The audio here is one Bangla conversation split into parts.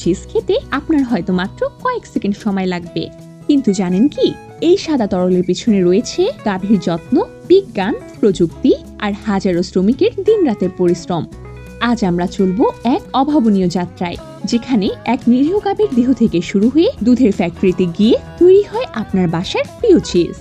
চিজ খেতে আপনার হয়তো মাত্র কয়েক সেকেন্ড সময় লাগবে। কিন্তু জানেন কি? এই সাদা তরলের পিছনে রয়েছে গাভীর যত্ন, বিজ্ঞান, প্রযুক্তি আর হাজারো শ্রমিকের দিনরাতের পরিশ্রম। আজ আমরা চলবো এক অভাবনীয় যাত্রায়, যেখানে এক নিরীহ গাভীর দেহ থেকে শুরু হয়ে দুধের ফ্যাক্টরিতে গিয়ে তৈরি হয় আপনার বাসার প্রিয় চিজ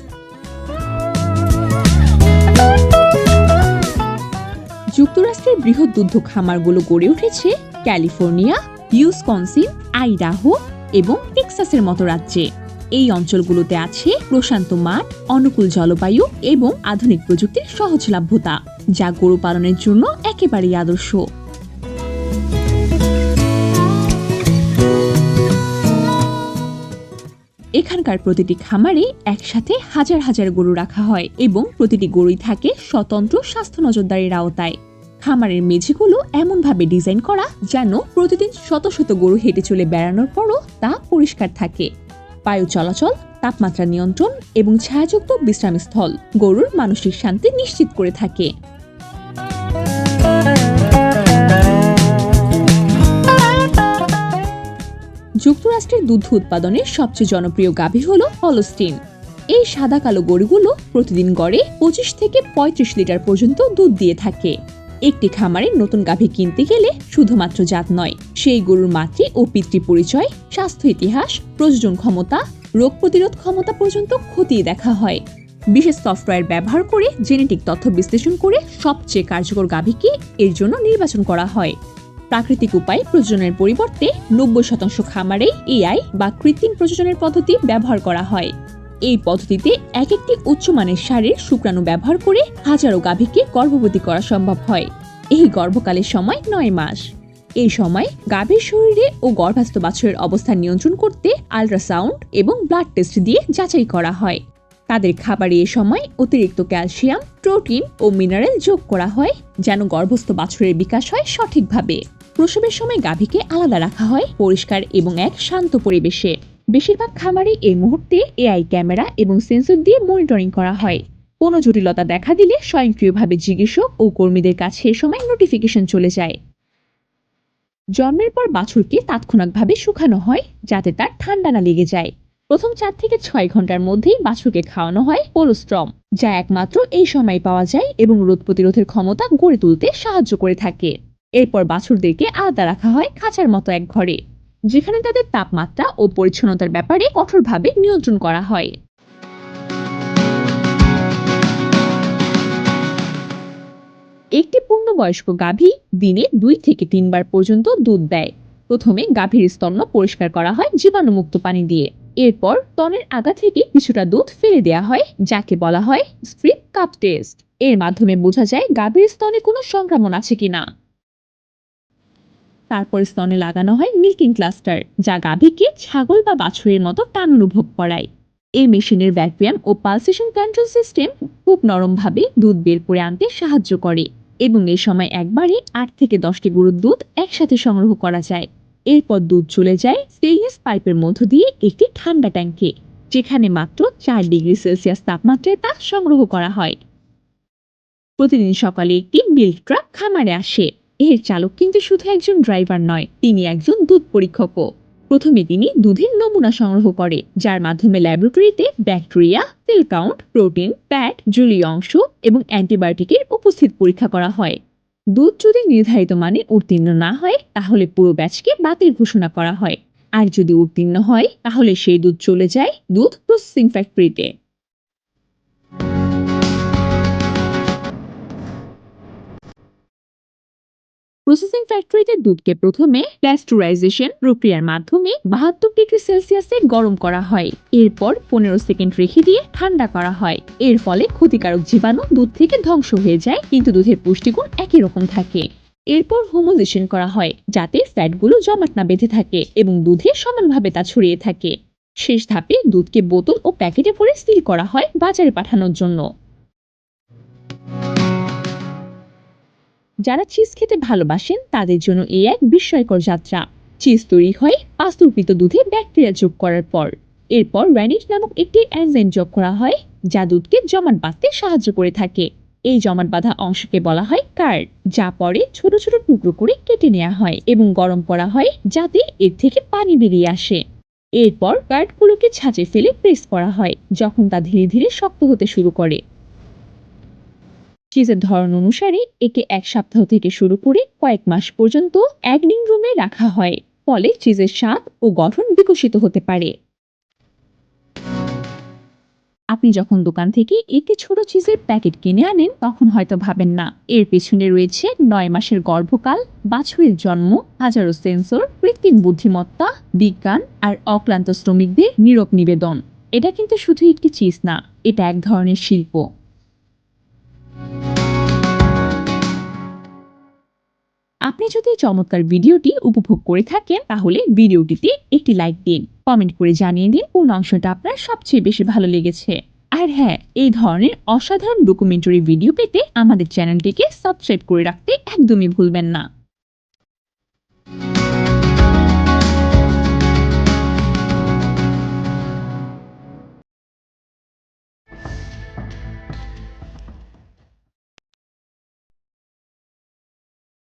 যুক্তরাষ্ট্রের বৃহৎ দুগ্ধ খামারগুলো গড়ে উঠেছে ক্যালিফোর্নিয়া ইউসকনসিন, আইডাহো এবং টেক্সাসের মতো রাজ্যে। এই অঞ্চলগুলোতে আছে প্রশান্ত মাঠ, অনুকূল জলবায়ু এবং আধুনিক প্রযুক্তির সহজলভ্যতা যা গরু পালনের জন্য একেবারেই আদর্শ। এখানকার প্রতিটি খামারে একসাথে হাজার হাজার গরু রাখা হয় এবং প্রতিটি গরুই থাকে স্বতন্ত্র স্বাস্থ্য নজরদারির আওতায়। খামারের মেঝেগুলো এমনভাবে ডিজাইন করা যেন প্রতিদিন শত শত গরু হেঁটে চলে বেড়ানোর পরও তা পরিষ্কার থাকে। বায়ু চলাচল, তাপমাত্রা নিয়ন্ত্রণ এবং ছায়াযুক্ত বিশ্রামস্থল গরুর মানসিক শান্তি নিশ্চিত করে থাকে। যুক্তরাষ্ট্রের দুধ উৎপাদনের সবচেয়ে জনপ্রিয় গাভী হল হলস্টিন। এই সাদা কালো গরুগুলো প্রতিদিন গড়ে পঁচিশ থেকে পঁয়ত্রিশ লিটার পর্যন্ত দুধ দিয়ে থাকে। একটি খামারে নতুন গাভী কিনতে গেলে শুধুমাত্র জাত নয়, সেই গরুর মাতৃ ও পিতৃ পরিচয়, স্বাস্থ্য ইতিহাস, প্রজনন ক্ষমতা, রোগ প্রতিরোধ ক্ষমতা পর্যন্ত খতিয়ে দেখা হয়। বিশেষ সফটওয়্যার ব্যবহার করে জেনেটিক তথ্য বিশ্লেষণ করে সবচেয়ে কার্যকর গাভীকে এর জন্য নির্বাচন করা হয়। প্রাকৃতিক উপায় প্রজননের পরিবর্তে নব্বই শতাংশ খামারে এআই বা কৃত্রিম প্রজননের পদ্ধতি ব্যবহার করা হয়। এই পদ্ধতিতে এক একটি উচ্চমানের সারের শুক্রাণু ব্যবহার করে হাজারো গাভীকে গর্ভবতী করা সম্ভব হয়। এই গর্ভকালের সময় নয় মাস। এই সময় গাভীর শরীরে ও গর্ভাস্থ বাছুরের অবস্থান নিয়ন্ত্রণ করতে আল্ট্রাসাউন্ড এবং ব্লাড টেস্ট দিয়ে যাচাই করা হয়। তাদের খাবারে এ সময় অতিরিক্ত ক্যালসিয়াম, প্রোটিন ও মিনারেল যোগ করা হয়, যেন গর্ভস্থ বাছুরের বিকাশ হয় সঠিকভাবে। প্রসবের সময় গাভীকে আলাদা রাখা হয় পরিষ্কার এবং এক শান্ত পরিবেশে। বেশিরভাগ খামারে এই মুহূর্তে এআই ক্যামেরা এবং সেন্সর দিয়ে মনিটরিং করা হয়। কোনো জটিলতা দেখা দিলে স্বয়ংক্রিয়ভাবে চিকিৎসক ও কর্মীদের কাছে এ সময় নোটিফিকেশন চলে যায়। জন্মের পর বাছুরকে তাৎক্ষণিকভাবে শুকানো হয় যাতে তার ঠান্ডা না লেগে যায়। প্রথম চার থেকে ছয় ঘণ্টার মধ্যেই বাছুরকে খাওয়ানো হয় কোলোস্ট্রম যা একমাত্র এই সময় পাওয়া যায় এবং রোগ প্রতিরোধের ক্ষমতা গড়ে তুলতে সাহায্য করে থাকে। এরপর বাছুরদেরকে আলাদা রাখা হয় খাঁচার মতো এক ঘরে। যেখানে তাদের তাপমাত্রা ও পরিচ্ছন্নতার ব্যাপারে কঠোরভাবে নিয়ন্ত্রণ করা হয়। একটি পূর্ণবয়স্ক গাভী দিনে দুই থেকে তিনবার পর্যন্ত দুধ দেয়। প্রথমে গাভীর স্তন্য পরিষ্কার করা হয় জীবাণুমুক্ত পানি দিয়ে। এরপর স্তনের আগা থেকে কিছুটা দুধ ফেলে দেওয়া হয়, যাকে বলা হয় স্ট্রিপ কাপ টেস্ট। এর মাধ্যমে বোঝা যায় গাভীর স্তনে কোনো সংক্রমণ আছে কিনা। তারপর স্তনে লাগানো হয় মিল্কিং ক্লাস্টার, যা গাভীকে ছাগল বা বাছুরের মতো টান অনুভব করায়। এই মেশিনের ভ্যাকুয়াম ও পালসেশন কন্ট্রোল সিস্টেম খুব নরমভাবে দুধ বের করে আনতে সাহায্য করে এবং এই সময় একবারে আট থেকে দশটি গরুর দুধ একসাথে সংগ্রহ করা যায়। এরপর দুধ চলে যায় স্টেইনলেস পাইপের মধ্য দিয়ে একটি ঠান্ডা ট্যাঙ্কে যেখানে মাত্র চার ডিগ্রি সেলসিয়াস তাপমাত্রায় তা সংগ্রহ করা হয়। প্রতিদিন সকালে একটি মিল্ক ট্রাক খামারে আসে। এর চালক কিন্তু শুধু একজন ড্রাইভার নয়, তিনি একজন দুধ পরীক্ষকও। প্রথমে তিনি দুধের নমুনা সংগ্রহ করে, যার মাধ্যমে ল্যাবরেটরিতে bacteria, cell count, protein, fat, জলীয় অংশ এবং অ্যান্টিবায়োটিকের উপস্থিত পরীক্ষা করা হয়। দুধ যদি নির্ধারিত মানে উত্তীর্ণ না হয়, তাহলে পুরো ব্যাচকে বাতিল ঘোষণা করা হয়। আর যদি উত্তীর্ণ হয়, তাহলে সেই দুধ চলে যায় দুধ প্রসেসিং ফ্যাক্টরিতে প্রসেসিং ফ্যাক্টরিতে দুধকে প্রথমে প্লাস্টুরাইজেশন প্রক্রিয়ার মাধ্যমে বাহাত্তর ডিগ্রি সেলসিয়াসে গরম করা হয়। এরপর পনেরো সেকেন্ড রেখে দিয়ে ঠান্ডা করা হয়। এর ফলে ক্ষতিকারক জীবাণু দুধ থেকে ধ্বংস হয়ে যায়, কিন্তু দুধের পুষ্টিগুণ একই রকম থাকে। এরপর হোমোলেশন করা হয়, যাতে ফ্যাটগুলো জমাট না বেঁধে থাকে এবং দুধে সমানভাবে তা ছড়িয়ে থাকে। শেষ ধাপে দুধকে বোতল ও প্যাকেটে ভরে সিল করা হয় বাজারে পাঠানোর জন্য। যারা চিজ খেতে ভালোবাসেন, তাদের জন্য এই এক বিস্ময়কর যাত্রা। চিজ তৈরি হয় পাস্তুরকৃত দুধে ব্যাকটেরিয়া যোগ করার পর। এরপর র্যানিশ নামক একটি এনজাইম যোগ করা হয়, যা দুধকে জমাট বাঁধতে সাহায্য করে থাকে। এই জমাট বাঁধা অংশকে বলা হয় কার্ড, যা পরে ছোট ছোট টুকরো করে কেটে নেওয়া হয় এবং গরম করা হয়, যাতে এর থেকে পানি বেরিয়ে আসে। এরপর কার্ডগুলোকে ছাঁচে ফেলে প্রেস করা হয়, যখন তা ধীরে ধীরে শক্ত হতে শুরু করে। চিজের ধরন অনুসারে একে এক সপ্তাহ থেকে শুরু করে কয়েক মাস পর্যন্ত একদিন রুমে রাখা হয়। ফলে চিজের স্বাদ ও গঠন বিকশিত হতে পারে। আপনি যখন দোকান থেকে একটি ছোট চিজের প্যাকেট কিনে আনেন, তখন হয়তো ভাবেন না, এর পেছনে রয়েছে নয় মাসের গর্ভকাল, বাছুরের জন্ম, হাজারো সেন্সর কৃত্রিম বুদ্ধিমত্তা, বিজ্ঞান আর অক্লান্ত শ্রমিকদের নীরব নিবেদন। এটা কিন্তু শুধু একটি চিজ না, এটা এক ধরনের শিল্প। আপনি যদি চমৎকার ভিডিওটি উপভোগ করে থাকেন, তাহলে ভিডিওটিতে একটি লাইক দিন, কমেন্ট করে জানিয়ে দিন কোন অংশটা আপনার সবচেয়ে বেশি ভালো লেগেছে। আর হ্যাঁ এই ধরনের অসাধারণ ডকুমেন্টারি ভিডিও পেতে আমাদের চ্যানেলটিকে সাবস্ক্রাইব করে রাখতে একদমই ভুলবেন না।